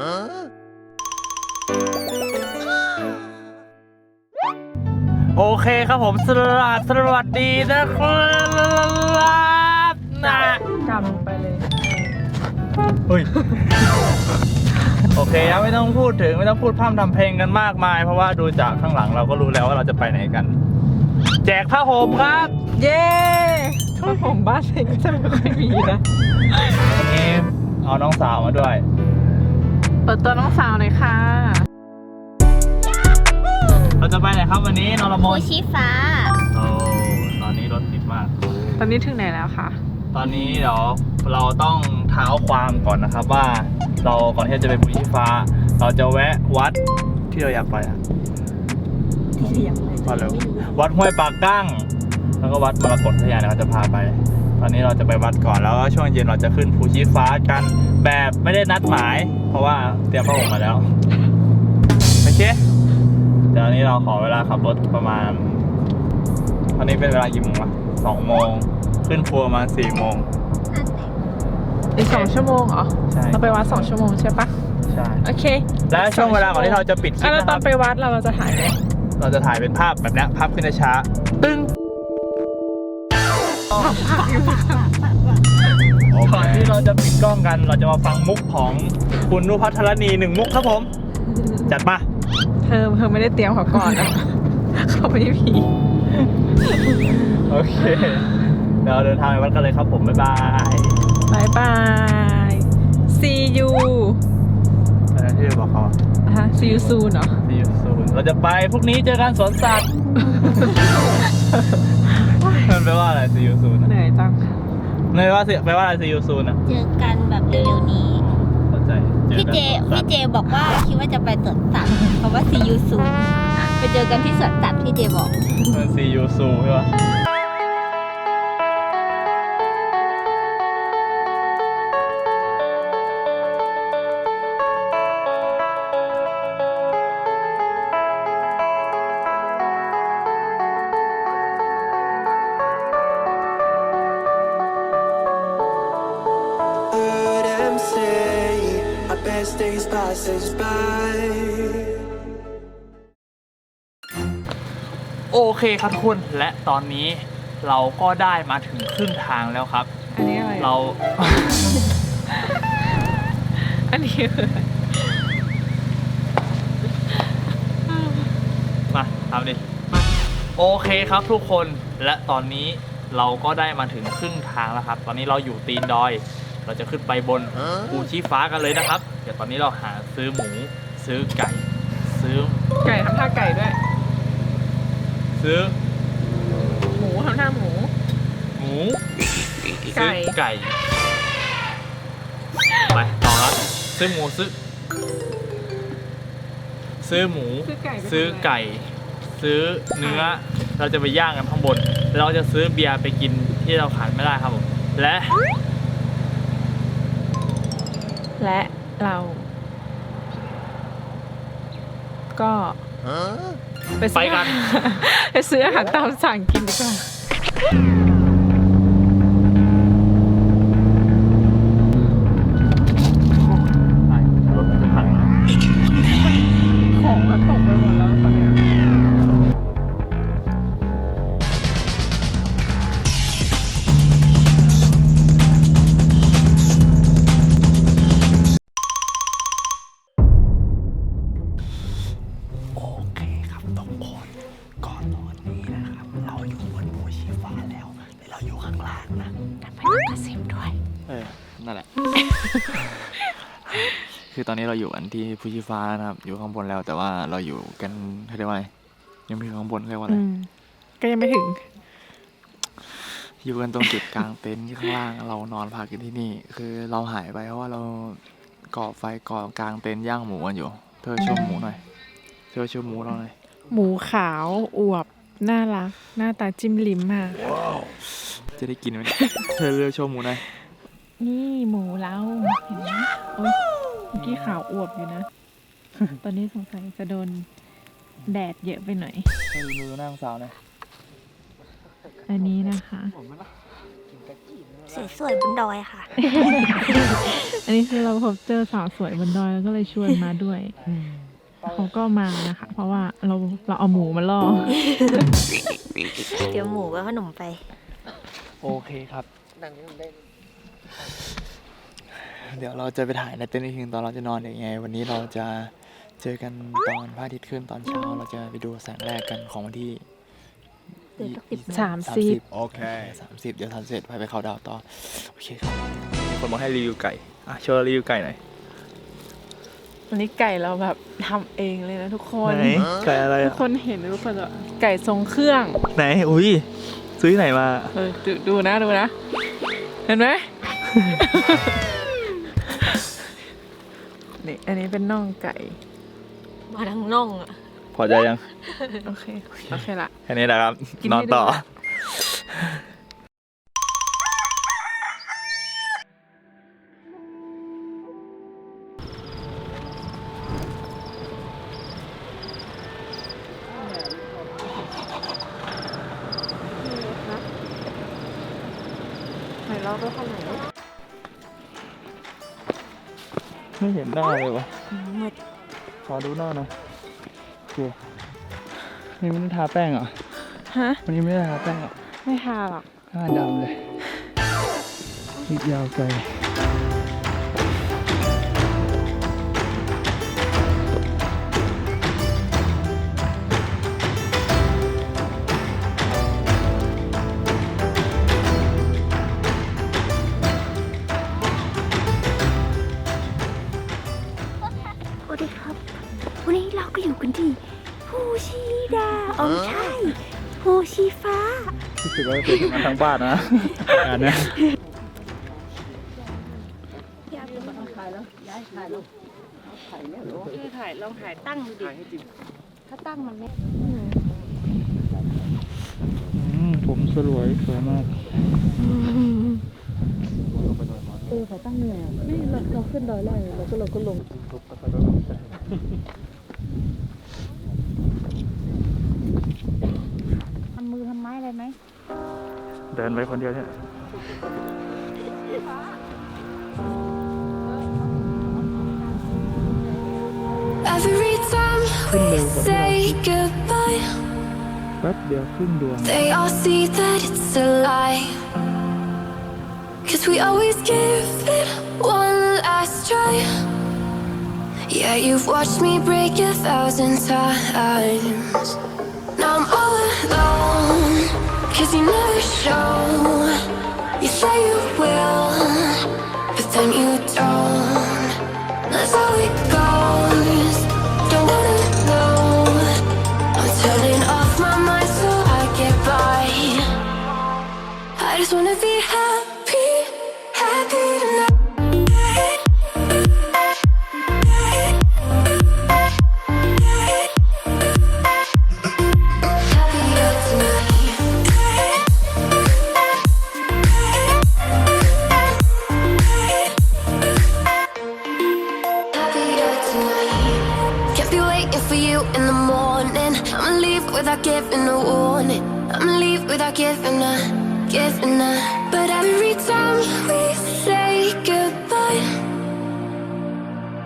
โอเคครับผมสวัสสวัสดีนะครับนะกำลงไปเลย เฮ้ย โอเคครับไม่ต้องพูดถึงไม่ต้องพูดพร่ำทำเพลงกันมากมาย เพราะว่าดูจากข้างหลังเราก็รู้แล้วว่าเราจะไปไหนกัน แจกผ้าห่มครับ เย้ถ้าผมบ้านเองก็จะไม่ค่อยมีนะวันนี้เอาน้องสาวมาด้วยเปิดตัวน้องสาวหน่อยค่ะ เราจะไปไหนครับวันนี้นรมภูนชีฟ้า โอ้ตอนนี้รถติดมาก ตอนนี้ถึงไหนแล้วคะ ตอนนี้เดี๋ยวเราต้องเท้าความก่อนนะครับว่า เราก่อนที่จะไปบุรีฟ้า เราจะแวะวัดที่เราอยากไปอะวัดแล้ววัดห้วยปากกั้ง แล้วก็วัดมรกตทยานเดี๋ยวเราจะพาไป ตอนนี้เราจะไปวัดก่อนแล้วก็ช่วงเย็นเราจะขึ้นภูชีฟ้ากันแบบไม่ได้นัดหมาย เพราะว่าเตรียมผ้าห่มมาแล้วโอเคเดี๋ยวอันนี้เราขอเวลาขับรถประมาณ ตอนนี้เป็นเวลากี่โมงวะสองโมงขึ้นภูประมาณสี่โมงอีกสองชั่วโมงเหรอใช่เราไปวัดสองชั่วโมงใช่ปะใช่โอเค และช่วงเวลาก่อนที่เราจะปิดคลิอะปแล้วนะตคอรันบไปวัดเราเราจะถ่ายไหมเราจะถ่ายเป็นภาพแบบเนี้ยภาพขึ้นช้าๆตึ้ง ก่อนที่เราจะปิดกล้องกัน เราจะมาฟังมุกของคุณนุพัทรณีหนึ่งมุกครับผม จัดมา เธอเธอไม่ได้เตรียมเขาก่อนนะเขาไม่ได้ผีโอเคเดี๋ยวเราเดินทางไปวัดกันเลยครับผม บ๊ายบาย บายบาย see you อะไร ที่จะบอกเขาฮะ see you soon เหรอ ซีอูซูนเราจะไปพรุ่งนี้เจอกันสวนสัตว์ มันแปลว่าอะไรซีอูซูนเหนื่อยจัง ไม่ว่าสิแปลว่าอะไรซีอูซูนอะเจอกันแบบเร็วๆนี้ เข้าใจพี่เจพี่เจบอกว่าคิดว่าจะไปสวนสัตว์เพราะว่าซียูซูไปเจอกันที่สวนสัตว์พี่เจบอก มันซียูซูใช่ปะ our best days pass us by. โอเคครับทุกคนและตอนนี้เราก็ได้มาถึงครึ่งทางแล้วครับ อันนี้อะไร เรา อันนี้คืออะไรมาทำดิ โอเคครับทุกคนและตอนนี้เราก็ได้มาถึงครึ่งทางแล้วครับ ตอนนี้เราอยู่ตีนดอย เราจะขึ้นไปบนภูชีฟ้ากันเลยนะครับเดี๋ยวตอนนี้เราหาซื้อหมู ซื้อไก่ ซื้อไก่ทำท่าไก่ด้วย ซื้อหมูทำท่าหมู หมูไก่ ซื้อไก่ไปต่อครับซื้อหมูซื้อ ซื้อหมู ซื้อไก่ไปทำอะไรซื้อไก่ ซื้อเนื้อ เราจะไปย่างกันข้างบน เราจะซื้อเบียร์ไปกินที่เราขาดไม่ได้ครับผม และ และ เรา ก็ไปซื้อไปกัน ไปซื้ออาหารตามสั่งกินดีกว่า ตอนนี้เราอยู่อันที่ภูชีฟ้านะครับ อยู่ข้างบนแล้วแต่ว่าเราอยู่กันเขาเรียกว่าอะไรยังไม่ถึงข้างบนเรียกว่าอะไรอืมก็ยังไม่ถึง อยู่กันตรงจุดกลางเต็นท์ที่ข้างล่างเรานอนพักกันที่นี่ คือเราหายไปเพราะว่าเราก่อไฟก่อกลางเต็นท์ย่างหมูกันอยู่ เธอช่วยหมูหน่อยเธอช่วยหมูเราหน่อยหมูขาวอวบน่ารัก หน้าตาจิ้มลิ้มมาก จะได้กินไหมเธอเลือกช่วยหมูหน่อย นี่หมูเราเห็นไหมโอ๊ย เมื่อกี้ขาวอวบอยู่นะ ตอนนี้สงสัยจะโดนแดดเยอะไปหน่อยเธอดูมือหน้าสาวหน่อยอันนี้นะคะ สวยๆบนดอยค่ะ อันนี้คือเราพบเจอสาวสวยบนดอยแล้วก็เลยชวนมาด้วย เขาก็มานะคะ เพราะว่าเราเราเอาหมูมาล่อ เดี๋ยวหมูกับขนมไป โอเคครับ เดี๋ยวเราจะไปถ่ายในเต็นท์อีกทีตอนเราจะนอนยังไง วันนี้เราจะเจอกันตอนพระอาทิตย์ขึ้นตอนเช้า เราจะไปดูแสงแรกกันของวันที่เดี๋ยวสักสิบสามสิบโอเคสามสิบเดี๋ยวทำเสร็จไปไปเขาดาวน์ต่อ โอเคครับมีคนบอกให้รีวิวไก่อะโชว์รีวิวไก่หน่อยวันนี้ไก่เราแบบทำเองเลยนะทุกคนไหนไก่อะไรทุกอะคนเห็นทุกคนจะไก่ทรงเครื่อง ไหนอุ้ยซื้อที่ไหนมาเออดูดูนะดูนะ เห็นไหม นี่อันนี้เป็นน่องไก่ มาทั้งน่องอะพอใจยัง โอเค โอเคละ แค่นี้แหละครับ กินนให้อนดูต่อนะ ไหนเราด้วยคันไหน ไม่เห็นหน้าเลยวะมืดขอดูหน้าหน่อยโอเคนี่ไม่ได้ทาแป้งเหรอ ฮะ วันนี้ไม่ได้ทาแป้งเหรอ ไม่ทาหรอกหน้าดำเลยอีกยาวไกล วัสดีครับ วันนี้เราก็อยู่กันที่ภูชีดาอ๋อไม่ใช่ภูชีฟ้ารู้สึกว่าจะเป็นมาทั้งบ้านนะงานเนี้ยถ่ายลองถ่ายตั้งดูดิถ้าตั้งมันไม่อืมผมสลวยสวยมาก ทำมือทำไม้อะไรไหมเดินไปคนเดียวเนี่ย Every time we say goodbye, แป๊บเดียวครึ่งดวง Cause we always give it one last try. Yeah, you've watched me break a thousand times. Now I'm all alone. Cause you never show. You say you will, but then you don't.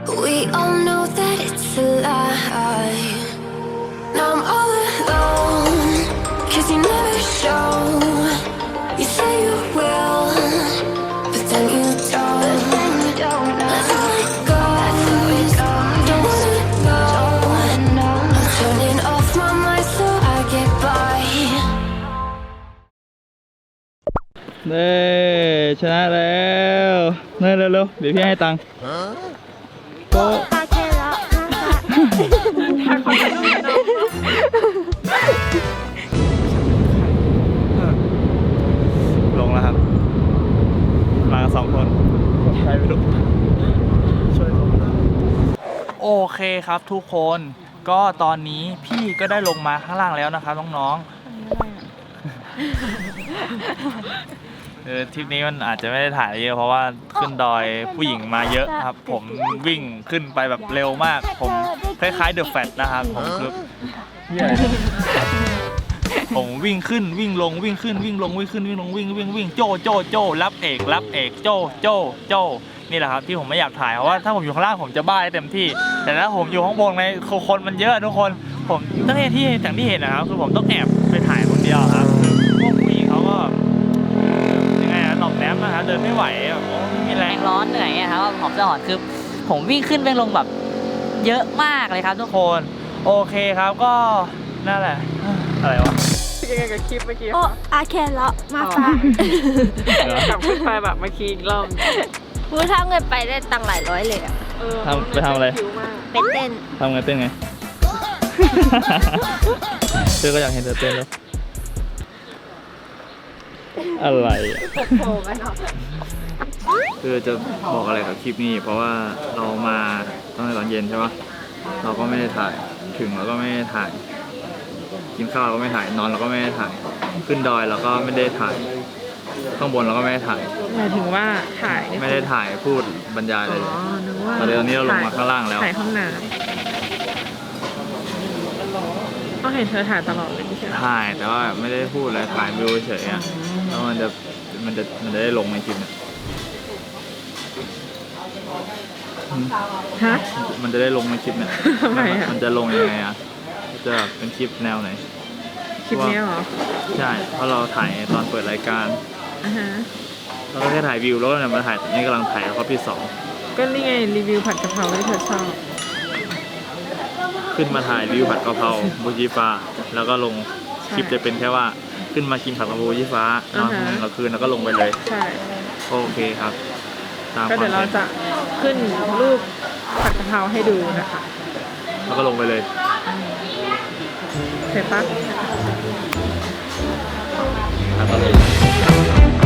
We all know that it's a lie. Now I'm all alone, cause you never show. You say you will, but then you don't. That's how it goes. Don't wanna know. I'm turning off my mind so I get by. เด้ชนะแล้วเน่เร็วๆเดี๋ยวพี่ให้ตังค์โต๊ะตาแค่ละนะคะลงแล้วครับ มากันสองคนใครไม่รู้ช่วยผมโอเคครับทุกคนก็ตอนนี้พี่ก็ได้ลงมาข้างล่างแล้วนะครับน้องๆ เออทริปนี้มันอาจจะไม่ได้ถ่ายเยอะเพราะว่าขึ้นดอยผู้หญิงมาเยอะครับ ผมวิ่งขึ้นไปแบบเร็วมาก ผมคล้ายๆเดอะแฟตนะครับผมคือเหี้ยอะไรเนี่ยผมวิ่งขึ้นวิ่งลงวิ่งขึ้นวิ่งลงวิ่งขึ้นวิ่งลงวิ่งวิ่งวิ่งโจโจโจรับเอกรับเอกโจโจโจนี่แหละครับที่ผมไม่อยากถ่ายเพราะว่าถ้าผมอยู่ข้างล่างผมจะบ้าได้เต็มที่ แต่ถ้าผมอยู่ข้างบนในคนมันเยอะทุกคน ผมตั้งแต่ที่อย่างที่เห็นนะครับคือผมต้องแอบไปถ่าย เดินไม่ไหวแบบโอ้ไม่มีแรแรงงร้อนเหนื่อยอะครับหอมจะหอนคือผมวิ่งขึ้นวิ่งลงแบบเยอะมากเลยครับทุกทุกคนคนโอเคครับก็นั่นแหละ อะไรวะ ยังไงกับคลิปเมื่อกี้โอ้อาแคนแล้วมาฟ้ากลับขึ้นไปแบบเมื่อกี้อีกรอบพูดถ้าเงินไปได้ตังค์หลายร้อยเลยอะเออทำไปทำอะไรคิ้วมากไปเต้นทำไงเต้นไง เธอก็อยากเห็นเธอเต้นแล้ว อะไรอะโผล่กันออกคือจะบอกอะไรกับคลิปนี้ เพราะว่าเรามาตั้งแต่ตอนเย็นใช่ปะเราก็ไม่ได้ถ่ายถึงเราก็ไม่ได้ถ่าย กินข้าวเราก็ไม่ถ่ายนอนเราก็ไม่ได้ถ่าย ขึ้นดอยเราก็ไม่ได้ถ่าย ข้างบนเราก็ไม่ได้ถ่าย หมายถึงว่าถ่ายนี่ไม่ได้ถ่ายพูดบรรยายอะไรอ๋อเลยนึกว่าตอนนี้เราลงมาข้างล่างแล้ว ถ่ายห้องน้ำก็ เห็นเธอถ่ายตลอดเลยไม่ใช่เหรอถ่ายแต่ว่าไม่ได้พูดอะไรถ่ายวิวเฉยๆอะแล้วมันจะมันจะมันจะได้ลงในคลิปเนี่ยฮะ มันจะได้ลงในคลิปเนี่ยทำไมอะมันจะลงยังไงอะจะแบบเป็นคลิปแนวไหน คลิปเนี้ยเหรอใช่เพราะเราถ่ายตอนเปิดรายการอ่าฮะเราก็แค่ถ่ายวิวแล้วก็เนี่ยมาถ่ายนี่กำลังถ่ายรอบที่สองก็นี่ไงรีวิวผัดกะเพราที่เธอชอบ ขึ้นมาถ่ายวิวผัดกะเพราบูจิฟ้า แล้วก็ลงคลิปจะเป็นแค่ว่าขึ้นมากินผัดกะเพราบูจิฟ้านอนคืนเราคืนแล้วก็ลงไปเลย ใช่ โอเคครับ ตามก็คเดี๋วายมวเราเป็นจะขึ้นรูปผัดกะเพราให้ดูนะคะแล้วก็ลงไปเลยเสร็จปะ ครับ